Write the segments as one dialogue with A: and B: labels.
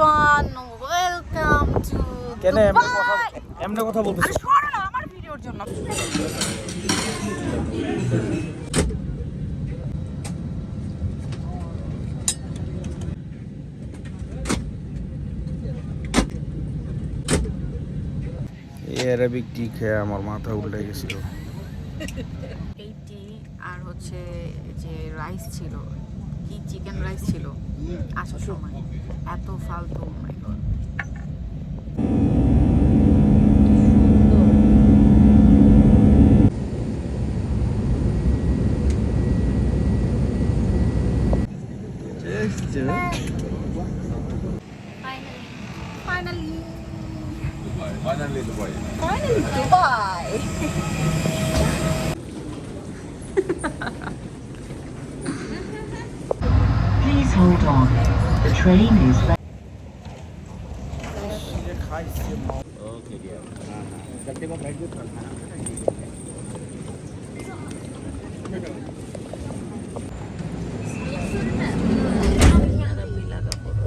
A: Everyone welcome to
B: কেন এমনি কথা এমনি কথা
A: আরে
B: বলতেছো
A: সরো না আমার ভিডিওর জন্য।
B: এই অ্যারাবিক টি খেয়ে আমার মাথা উল্টে গেছিল।
A: এই টি আর হচ্ছে যে রাইস ছিল কি চিকেন রাইস ছিল আসার সময় এত ফালতু oh my God. Finally.
C: Finally Dubai.
A: Finally, Dubai.
D: Please hold on. The train is ready.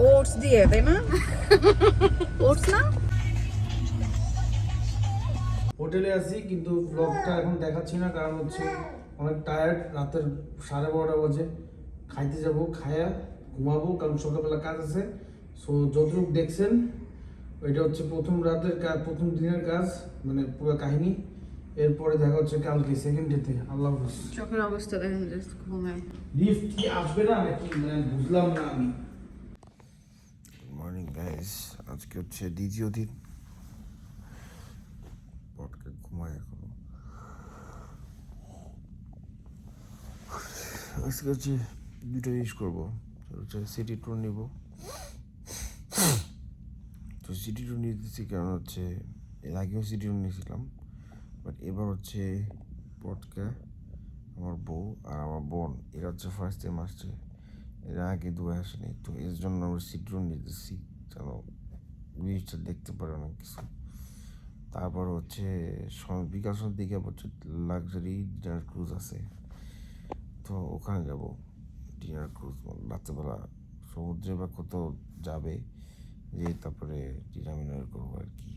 A: Oats দিয়ে তাই না ওটস না
B: হোটেলে আছি কিন্তু ব্লগটা এখন দেখাচ্ছি না কারণ হচ্ছে অনেক টায়ার্ড রাতের সাড়ে বারোটা বাজে খাইতে যাব খায়া ঘুমাবো কারণ সকালবেলা কাজ আছে। সো যতটুকু দেখছেন ওইটা হচ্ছে প্রথম রাতের কাজ প্রথম দিনের কাজ মানে পুরো কাহিনী। এরপরে দেখা হচ্ছে কালকে সেকেন্ড ডেতে আল্লাহ হাফিজ।
A: চোখের অবস্থা দেখেন জাস্ট ঘুমায়।
B: লিফট কি আসবে না নাকি মানে বুঝলাম না আমি। মর্নিং গাইস আজকে হচ্ছে দ্বিতীয় দিন। পটকে ঘুমায় এখনও। আজকে হচ্ছে দুটো জিনিস করব। সেটা ট্যুর নিব। তো সিটি ট্যুর নিতেছি কারণ হচ্ছে, এর আগেও সিটি ট্যুর নিয়েছিলাম বাট এবার হচ্ছে পটকা, আমার বউ আর আমার বোন, এরা হচ্ছে ফার্স্ট টাইম আসছে। এর আগে দুয়ে আসেনি, তো এর জন্য আমরা সিট রুম নিতেছি। যেন জিনিসটা দেখতে পারে অনেক কিছু। তারপর হচ্ছে সন্ধ্যার দিকে হচ্ছে লাক্সারি ডিনার ক্রুজ আছে। তো ওখানে যাব। ডিনার ক্রুজ রাত্রেবেলা সমুদ্রে বা কোথাও যাবে যে তারপরে ডিনার মিনার করব আর কি।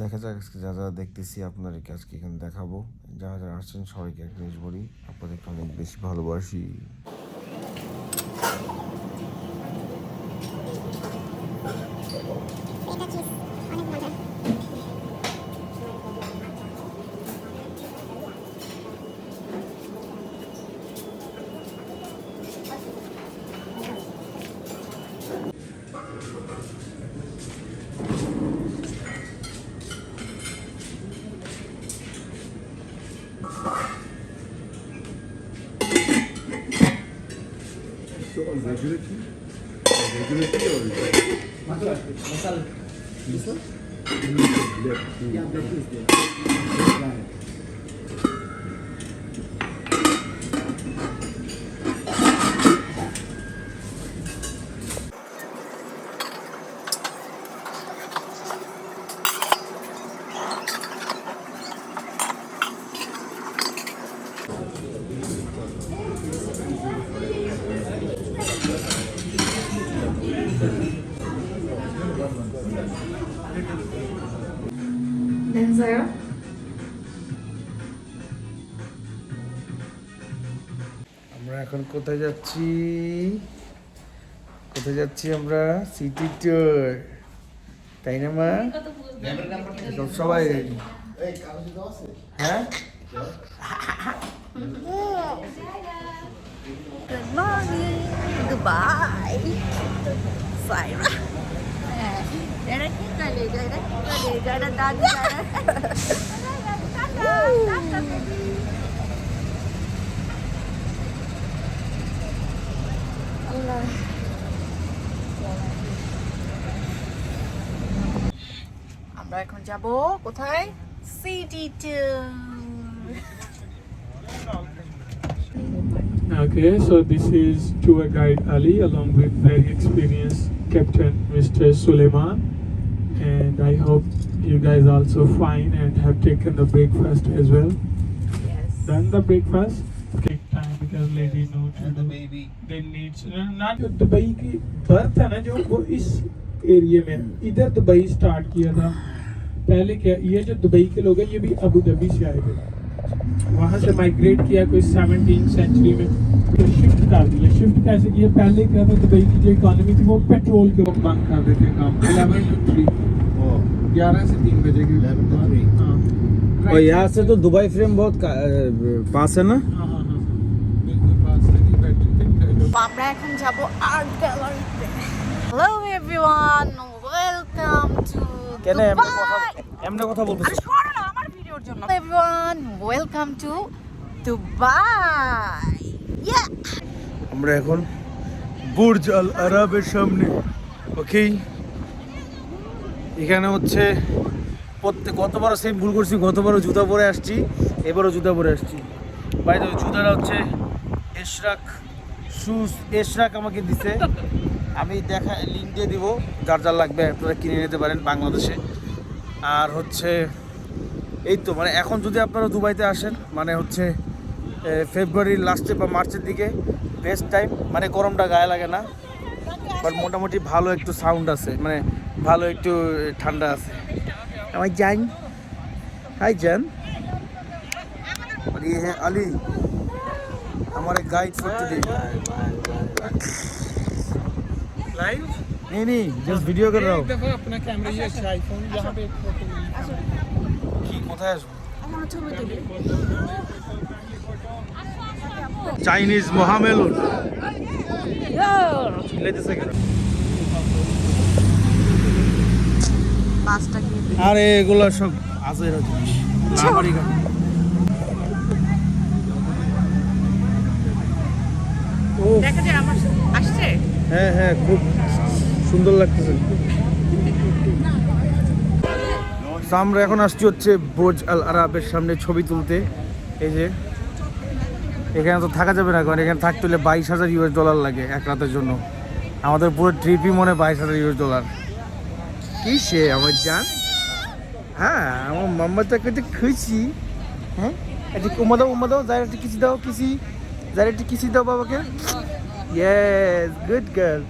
B: দেখা যাক আজকে যা যা দেখতেছি, আপনাদেরকে আজকে এখানে দেখাবো। যারা যারা আসছেন, সবাইকে এক জিনিস বলি আপনাদেরকে অনেক বেশি ভালোবাসি।
C: रेगुलेटरी रेगुलेटरी और मसाला मसाला लेफ्ट या left is there black is there.
B: আমরা এখন কোথায় যাচ্ছি কোথায় যাচ্ছি আমরা সিটি ট্যুর তাই না মা সব সবাই ready? হ্যাঁ
A: Good morning, Dubai. Saira. Era que calega, era que calega, era dado, আমরা এখন যাব কোথায় city tour
E: Okay, so this is tour guide Ali along with very experienced captain Mr. Suleiman and I hope you guys also fine and have taken the breakfast as well.
A: Yes.
E: Done the breakfast? Take time because lady know to
C: And the
E: do.
C: baby.
E: They need not Dubai की birth है ना जो वो इस area में है। इधर Dubai start किया था पहले क्या ये जो दुबई के लोग हैं ये भी अबू धाबी से आए थे वहाँ से माइग्रेट किया कोई सेवनटीन सेंचुरी में फिर शिफ्ट कर दिया शिफ्ट कैसे किया पहले क्या था दुबई की जो इकोनॉमी थी वो पेट्रोल के वो बंद कर देते काम इलेवन टू थ्री
C: Oh,
E: ग्यारह से तीन बजे की
C: 11 to 3.
E: हाँ
F: और यहाँ से तो दुबई फ्रेम बहुत का- अ, पास है ना
E: हाँ हाँ हाँ बिल्कुल पास है बैटरी
A: আমরা এখন যাব আর্ট গ্যালারিতে হ্যালো এভরিওয়ান ওয়েলকাম টু
F: কেন এমনি কথা এমনি কথা বলতেছি
A: আরে শোনো না আমার ভিডিওর জন্য। এভরিওয়ান ওয়েলকাম টু দুবাই
F: আমরা এখন বুর্জ আল আরবের সামনে। ওকে এখানে হচ্ছে প্রত্যেক গতবারও সেম ভুল করছি, গতবারও জুতা পরে আসছি, এবারও জুতা পরে আসছি। বাইরে জুতাটা হচ্ছে এশরাক শুজ এশরাক আমাকে দিছে। আমি দেখা লিঙ্ক দিয়ে দিব, যার যার লাগবে আপনারা কিনে নিতে পারেন বাংলাদেশে। আর হচ্ছে এই তো মানে এখন যদি আপনারা দুবাইতে আসেন মানে হচ্ছে এ, ফেব্রুয়ারির লাস্টে বা মার্চের দিকে বেস্ট টাইম মানে গরমটা গায়ে লাগে না বাট মোটামুটি ভালো একটু সাউন্ড আছে মানে ভালো একটু ঠান্ডা আছে আমার জান হাই জান और ये है अली हमारे गाइड फॉर टुडे
E: लाइव
F: नहीं नहीं जस्ट वीडियो कर रहा हूँ
E: एक दफा अपना कैमरा ये अच्छा आईफोन यहाँ पे एक फोटो
F: কি কোথায় আসবো চাইনিজ মহামেলন চিল্লাইতেছে কেন
A: বাসটা কি
F: আরে এগুলো সব আজের জিনিস নামারি গান ও
A: দেখা যায় আমার আসছে
F: হ্যাঁ হ্যাঁ খুব সুন্দর লাগতেছে। আমরা এখন আসছি হচ্ছে বোজ আল আরাবের সামনে ছবি তুলতে। এই যে, এখানে তো থাকা যাবে না, কারণ এখানে থাকতে হলে বাইশ হাজার ইউএস ডলার লাগে এক রাতের জন্য। আমাদের পুরো ট্রিপই মনে বাইশ হাজার ইউএস ডলার কি সে, আমার জান? হ্যাঁ আমার মাম্মাটাকে তো খুশি। হ্যাঁ? একটু উমা দাও উমা দাও, যার একটু কিসি দাও, কিসি? যার একটু কিসি দাও বাবাকে। Yes good girl